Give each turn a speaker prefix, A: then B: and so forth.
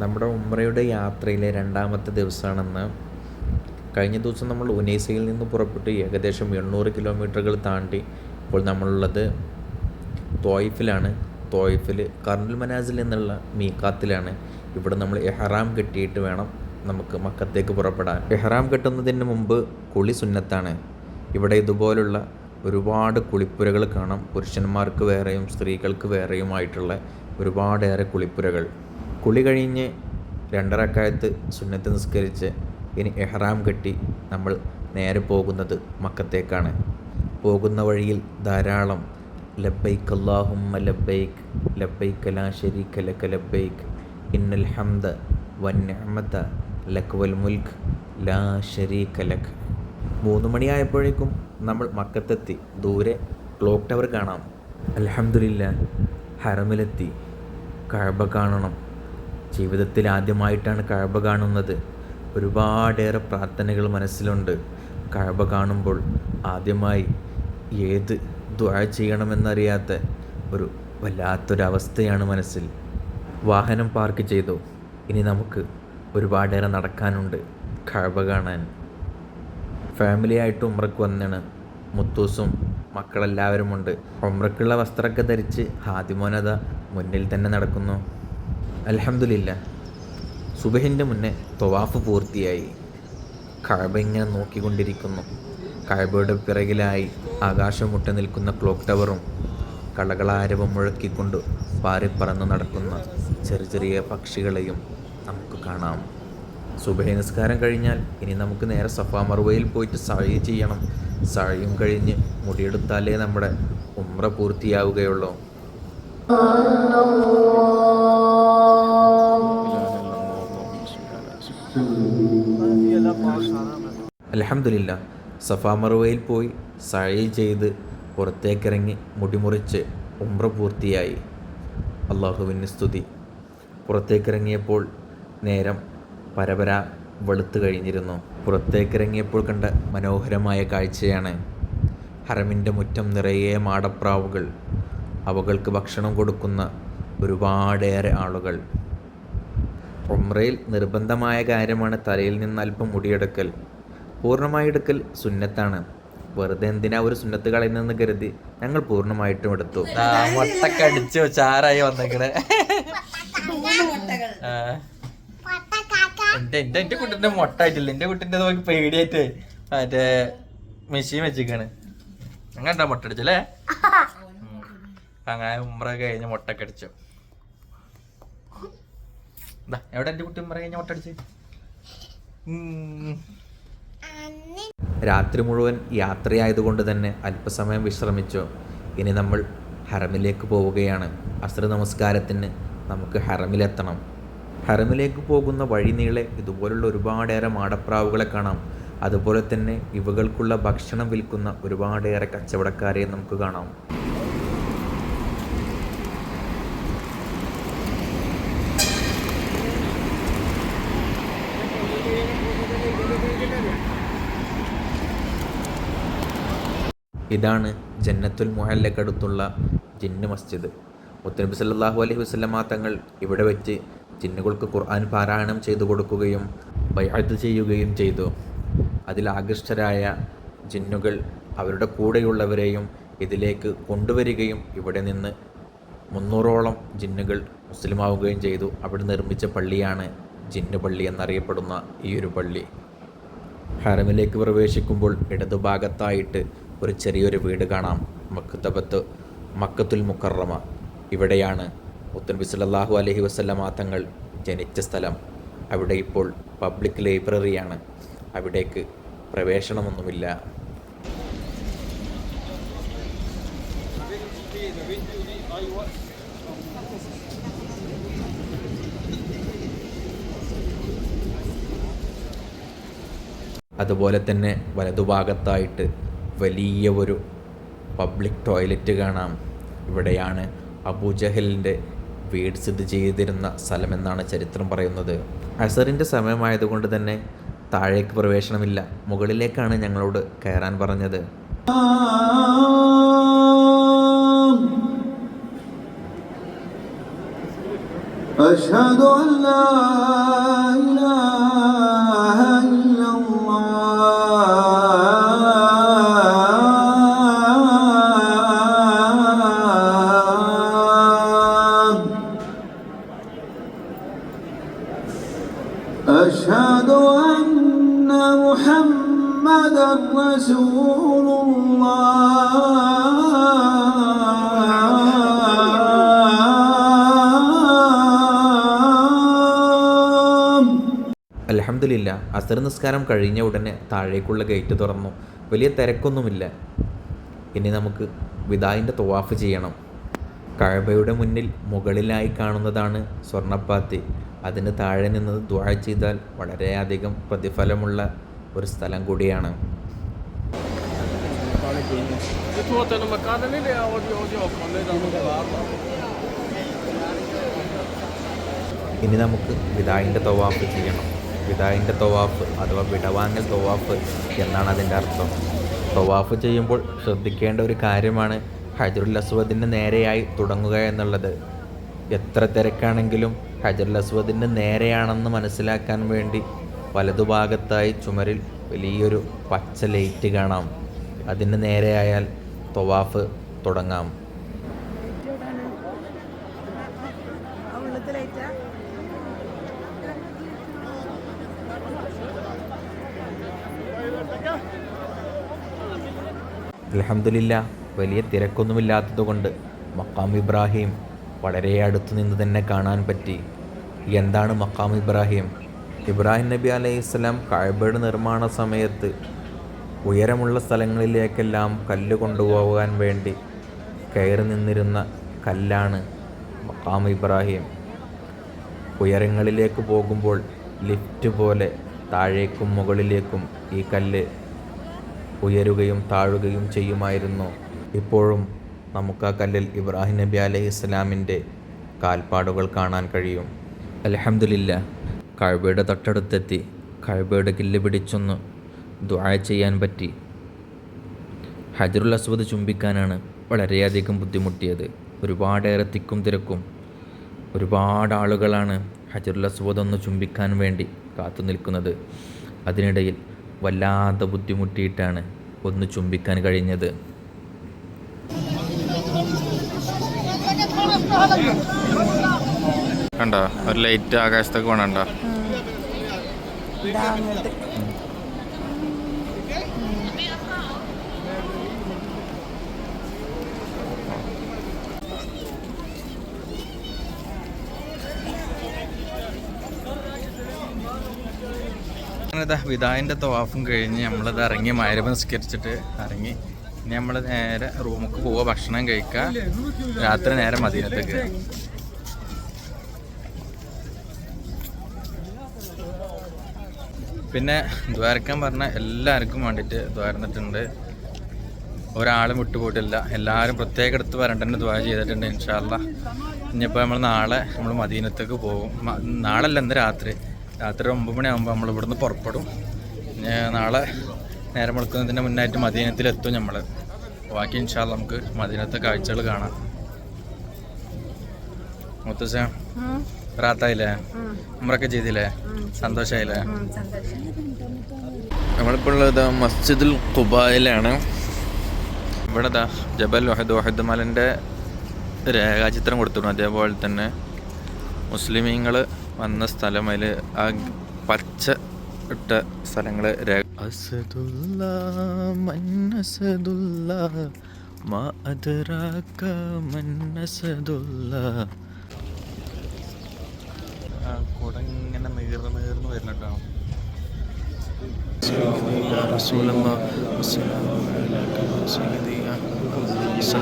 A: നമ്മുടെ ഉമ്രയുടെ യാത്രയിലെ രണ്ടാമത്തെ ദിവസമാണെന്ന് കഴിഞ്ഞ ദിവസം നമ്മൾ ഉനൈസയിൽ നിന്ന് പുറപ്പെട്ട് ഏകദേശം എണ്ണൂറ് കിലോമീറ്ററുകൾ താണ്ടി ഇപ്പോൾ നമ്മളുള്ളത് തോയിഫിലാണ്. തോയിഫിൽ കർണുൽ മനാസിൽ എന്നുള്ള മീക്കാത്തിലാണ് ഇവിടെ നമ്മൾ എഹ്റാം കെട്ടിയിട്ട് വേണം നമുക്ക് മക്കത്തേക്ക് പുറപ്പെടാൻ. എഹ്റാം കെട്ടുന്നതിന് മുമ്പ് കുളി സുന്നത്താണ്. ഇവിടെ ഇതുപോലുള്ള ഒരുപാട് കുളിപ്പുരകൾ കാണാം. പുരുഷന്മാർക്ക് വേറെയും സ്ത്രീകൾക്ക് വേറെയുമായിട്ടുള്ള ഒരുപാടേറെ കുളിപ്പുരകൾ. കുളി കഴിഞ്ഞ് രണ്ടരക്കാലത്ത് സുന്നത്ത് നിസ്കരിച്ച് ഇനി എഹ്റാം കെട്ടി നമ്മൾ നേരെ പോകുന്നത് മക്കത്തേക്കാണ്. പോകുന്ന വഴിയിൽ ധാരാളം ലബൈക്ക് അല്ലാഹുമ്മ ലബൈക്ക് ലബൈക്ക് ലാ ഷരീഖ ലക ലബൈക്ക് ഇന്നൽ ഹംദ വൻ നിഅമത ലക വൽ മുൽക്ക് ലാ ഷരീഖ ലക്. മൂന്ന് മണിയായപ്പോഴേക്കും നമ്മൾ മക്കത്തെത്തി. ദൂരെ ക്ലോക്ക് ടവർ കാണാം. അലഹമില്ല ഹറമിലെത്തി. കഴബ കാണണം. ജീവിതത്തിൽ ആദ്യമായിട്ടാണ് കഴബ കാണുന്നത്. ഒരുപാടേറെ പ്രാർത്ഥനകൾ മനസ്സിലുണ്ട്. കഴബ കാണുമ്പോൾ ആദ്യമായി ഏത് ദ്വാഴ ചെയ്യണമെന്നറിയാത്ത ഒരു വല്ലാത്തൊരവസ്ഥയാണ് മനസ്സിൽ. വാഹനം പാർക്ക് ചെയ്തു. ഇനി നമുക്ക് ഒരുപാടേറെ നടക്കാനുണ്ട് കഴവ കാണാൻ. ഫാമിലി ആയിട്ട് ഉമ്രക്ക് വന്നാണ്. മുത്തൂസും മക്കളെല്ലാവരുമുണ്ട്. ഉമ്രക്കുള്ള വസ്ത്രമൊക്കെ ധരിച്ച് ഹാദിമോനത മുന്നിൽ തന്നെ നടക്കുന്നു. അലഹമില്ല സുബഹിന്റെ മുന്നേ തൊവാഫ് പൂർത്തിയായി. കഴബ ഇങ്ങനെ നോക്കിക്കൊണ്ടിരിക്കുന്നു. കഴബയുടെ പിറകിലായി ആകാശം മുട്ട നിൽക്കുന്ന ക്ലോക്ക് ടവറും കളകളാരവം മുഴക്കിക്കൊണ്ട് പാറിപ്പറന്ന് നടക്കുന്ന ചെറിയ ചെറിയ പക്ഷികളെയും നമുക്ക് കാണാം. സുബഹി നിസ്കാരം കഴിഞ്ഞാൽ ഇനി നമുക്ക് നേരെ സഫാ മറുവയിൽ പോയിട്ട് സഴി ചെയ്യണം. സഴയും കഴിഞ്ഞ് മുടിയെടുത്താലേ നമ്മുടെ ഉമ്ര പൂർത്തിയാവുകയുള്ളൂ. അലഹമില്ല സഫാ മറുവയിൽ പോയി സഴയിൽ ചെയ്ത് പുറത്തേക്കിറങ്ങി മുടിമുറിച്ച് ഉമ്ര പൂർത്തിയായി. അള്ളാഹുവിന് സ്തുതി. പുറത്തേക്കിറങ്ങിയപ്പോൾ നേരം പരപര വെളുത്തു കഴിഞ്ഞിരുന്നു. പുറത്തേക്കിറങ്ങിയപ്പോൾ കണ്ട മനോഹരമായ കാഴ്ചയാണ് ഹറമിന്റെ മുറ്റം നിറയെ മാടപ്രാവുകൾ. അവകൾക്ക് ഭക്ഷണം കൊടുക്കുന്ന ഒരുപാടേറെ ആളുകൾ. ഉമ്രയിൽ നിർബന്ധമായ കാര്യമാണ് തലയിൽ നിന്ന് അല്പം മുടിയെടുക്കൽ. പൂർണമായി എടുക്കൽ സുന്നത്താണ്. വെറുതെ എന്തിനാ ഒരു സുന്നത്ത് കളയുന്നെന്ന് കരുതി? ഞങ്ങൾ പൂർണമായിട്ടും എടുത്തു. മുട്ടൊക്കെ അടിച്ചു ചാറായി വന്നേക്കണേ. എന്റെ എന്റെ എന്റെ കുട്ടിന്റെ മുട്ട ആയിട്ടില്ല. എന്റെ കുട്ടിന്റെ നോക്കി പേടിയായിട്ട് മറ്റേ മെഷീൻ വെച്ചിക്കാണ് അങ്ങനെ മുട്ട അടിച്ചല്ലേ? അങ്ങനെ ഉമ്ര കഴിഞ്ഞ് മുട്ടൊക്കെ അടിച്ചു. ദാ, എവിടെ കുട്ടി രാത്രി മുഴുവൻ യാത്രയായതുകൊണ്ട് തന്നെ അല്പസമയം വിശ്രമിച്ചു. ഇനി നമ്മൾ ഹറമിലേക്ക് പോവുകയാണ്. അസ്ര നമസ്കാരത്തിന് നമുക്ക് ഹറമിലെത്തണം. ഹറമിലേക്ക് പോകുന്ന വഴി നീളെ ഇതുപോലുള്ള ഒരുപാടേറെ മാടപ്രാവുകളെ കാണാം. അതുപോലെ തന്നെ ഇവകൾക്കുള്ള ഭക്ഷണം വിൽക്കുന്ന ഒരുപാടേറെ കച്ചവടക്കാരെ നമുക്ക് കാണാം. ഇതാണ് ജന്നത്തുൽ മുഹല്ലക്കടുത്തുള്ള ജിന്ന് മസ്ജിദ്. മുത്തനബി സല്ലാഹു അലൈഹി വസല്ലമ തങ്ങൾ ഇവിടെ വെച്ച് ജിന്നുകൾക്ക് ഖുർആൻ പാരായണം ചെയ്തു കൊടുക്കുകയും ബൈഅത്ത് ചെയ്യുകയും ചെയ്തു. അതിൽ ആകൃഷ്ടരായ ജിന്നുകൾ അവരുടെ കൂടെയുള്ളവരെയും ഇതിലേക്ക് കൊണ്ടുവരികയും ഇവിടെ നിന്ന് മുന്നൂറോളം ജിന്നുകൾ മുസ്ലിമാവുകയും ചെയ്തു. അവിടെ നിർമ്മിച്ച പള്ളിയാണ് ജിന്നു പള്ളി എന്നറിയപ്പെടുന്ന ഈ ഒരു പള്ളി. ഹറമിലേക്ക് പ്രവേശിക്കുമ്പോൾ ഇടതുഭാഗത്തായിട്ട് ഒരു ചെറിയൊരു വീട് കാണാം. മക്കത്തബത്ത് മക്കത്തുൽ മുക്കറമ. ഇവിടെയാണ് മുത്തൻബി സല്ലല്ലാഹു അലഹി വസല്ലമ തങ്ങൾ ജനിച്ച സ്ഥലം. അവിടെ ഇപ്പോൾ പബ്ലിക് ലൈബ്രറിയാണ്. അവിടേക്ക് പ്രവേശനമൊന്നുമില്ല. അതുപോലെ തന്നെ വലതുഭാഗത്തായിട്ട് വലിയ ഒരു പബ്ലിക് ടോയ്ലറ്റ് കാണാം ഇവിടെയാണ് അബൂജഹലിൻ്റെ വീട് സ്ഥിതി ചെയ്തിരുന്ന സ്ഥലമെന്നാണ് ചരിത്രം പറയുന്നത് അസറിൻ്റെ സമയമായതുകൊണ്ട് തന്നെ താഴേക്ക് പ്രവേശനമില്ല മുകളിലേക്കാണ് ഞങ്ങളോട് കയറാൻ പറഞ്ഞത്
B: أشهد أن لا محمدا رسول الله
A: അലഹമില്ല അസർ നിസ്കാരം കഴിഞ്ഞ ഉടനെ താഴേക്കുള്ള ഗേറ്റ് തുറന്നു വലിയ തിരക്കൊന്നുമില്ല ഇനി നമുക്ക് വിദായിൻ്റെ തൊവാഫ് ചെയ്യണം കഴബയുടെ മുന്നിൽ മുകളിലായി കാണുന്നതാണ് സ്വർണ്ണപ്പാത്തി അതിന് താഴെ നിന്ന് ദ്വാ ചെയ്താൽ വളരെയധികം പ്രതിഫലമുള്ള ഒരു സ്ഥലം കൂടിയാണ്. ഇനി നമുക്ക് വിദായിന്റെ തൊവാപ്പ് ചെയ്യണം. വിദായിന്റെ തൊവാപ്പ് അഥവാ വിടവാങ്ങൽ തൊവാപ്പ് എന്നാണ് അതിന്റെ അർത്ഥം. തൊവാഫ് ചെയ്യുമ്പോൾ ശ്രദ്ധിക്കേണ്ട ഒരു കാര്യമാണ് ഹജറുൽ അസ്വദിന് നേരെയായി തുടങ്ങുക എന്നുള്ളത്. എത്ര തിരക്കാണെങ്കിലും ഹജറുൽ അസ്വദിന് നേരെയാണെന്ന് മനസ്സിലാക്കാൻ വേണ്ടി വലതുഭാഗത്തായി ചുമരിൽ വലിയൊരു പച്ച ലൈറ്റ് കാണാം. അതിന് നേരെയായാൽ തൊവാഫ് തുടങ്ങാം. അലഹമില്ല വലിയ തിരക്കൊന്നുമില്ലാത്തതുകൊണ്ട് മക്കാം ഇബ്രാഹിം വളരെ അടുത്തു നിന്ന് തന്നെ കാണാൻ പറ്റി. എന്താണ് മക്കാം ഇബ്രാഹിം? ഇബ്രാഹിം നബി അലൈഹി സ്വലാം കഴബയുടെ നിർമ്മാണ സമയത്ത് ഉയരമുള്ള സ്ഥലങ്ങളിലേക്കെല്ലാം കല്ല് കൊണ്ടുപോകാൻ വേണ്ടി കയറി നിന്നിരുന്ന കല്ലാണ് മക്കാം ഇബ്രാഹിം. ഉയരങ്ങളിലേക്ക് പോകുമ്പോൾ ലിഫ്റ്റ് പോലെ താഴേക്കും മുകളിലേക്കും ഈ കല്ല് ഉയരുകയും താഴുകയും ചെയ്യുമായിരുന്നു. ഇപ്പോഴും നമുക്ക് ആ കല്ലിൽ ഇബ്രാഹിം നബി അലൈഹി ഇസ്ലാമിന്റെ കാൽപ്പാടുകൾ കാണാൻ കഴിയും. അലഹമില്ല കഴബയുടെ തൊട്ടടുത്തെത്തി. കഴബയുടെ കില്ല് പിടിച്ചൊന്ന് ദ്വായ ചെയ്യാൻ പറ്റി. ഹജറുൽ അസ്വദ് ചുംബിക്കാനാണ് വളരെയധികം ബുദ്ധിമുട്ടിയത്. ഒരുപാടേറെ തിക്കും തിരക്കും. ഒരുപാട് ആളുകളാണ് ഹജറുൽ അസ്വദ് ഒന്ന് ചുംബിക്കാൻ വേണ്ടി കാത്തു നിൽക്കുന്നത്. അതിനിടയിൽ വല്ലാതെ ബുദ്ധിമുട്ടിയിട്ടാണ് ഒന്ന് ചുംബിക്കാൻ കഴിഞ്ഞത്.
C: കണ്ടോ? ഒരു ലൈറ്റ് ആകാശത്തൊക്കെ പോണണ്ട?
D: ഇതാ
C: തവാഫും കഴിഞ്ഞ് നമ്മളിത് ഇറങ്ങി മയരവ് നിസ്കരിച്ചിട്ട് ഇറങ്ങി. ഇനി നമ്മൾ നേരെ റൂമുക്ക് പോവുക ഭക്ഷണം കഴിക്കുക രാത്രി നേരെ മദീനത്തേക്ക് പിന്നെ ദ്വാരക്കാൻ പറഞ്ഞ എല്ലാവർക്കും വേണ്ടിയിട്ട് ദ്വാരന്നിട്ടുണ്ട്. ഒരാളും വിട്ടുപോയിട്ടില്ല. എല്ലാവരും പ്രത്യേക എടുത്ത് വരണ്ടെന്ന് ദ്വാര ചെയ്തിട്ടുണ്ട് ഇൻഷാല്ല ഇനിയിപ്പോൾ നമ്മൾ നാളെ നമ്മൾ മദീനത്തേക്ക് പോകും. നാളെ നാളല്ല ഇന്ന് രാത്രി. രാത്രി ഒമ്പത് മണിയാകുമ്പോൾ നമ്മൾ ഇവിടുന്ന് പുറപ്പെടും. നാളെ നേരം വെളുക്കുന്നതിന് മുന്നായിട്ട് മദീനത്തിലെത്തും നമ്മൾ ബാക്കി ഇൻഷാല്ല നമുക്ക് മദീനത്തെ കാഴ്ചകൾ കാണാം. മുത്തശ്ശ.
D: ഉം,
C: റാത്തായില്ലേ? ഉമ്രൊക്കെ ചെയ്തില്ലേ? സന്തോഷമായില്ലേ നമ്മളിപ്പോൾ ഉള്ളത് മസ്ജിദുൽ ഖുബായിലാണ്. ഇവിടെ ദാ ജബൽ വഹദ് വഹദ് മലന്റെ രേഖാചിത്രം കൊടുത്തിരുന്നു അതേപോലെ തന്നെ മുസ്ലിമീങ്ങൾ വന്ന സ്ഥലം അതിൽ ആ പച്ച ഇട്ട സ്ഥലങ്ങൾ രേഖ അസദുല്ല മന്നസദുല്ല മാ അദ്റാക മന്നസദുല്ല. കുടങ്ങനെ നീർന്ന് നീർന്ന് വരുന്നുണ്ടോ رسول الله والسلام عليك يا سيدي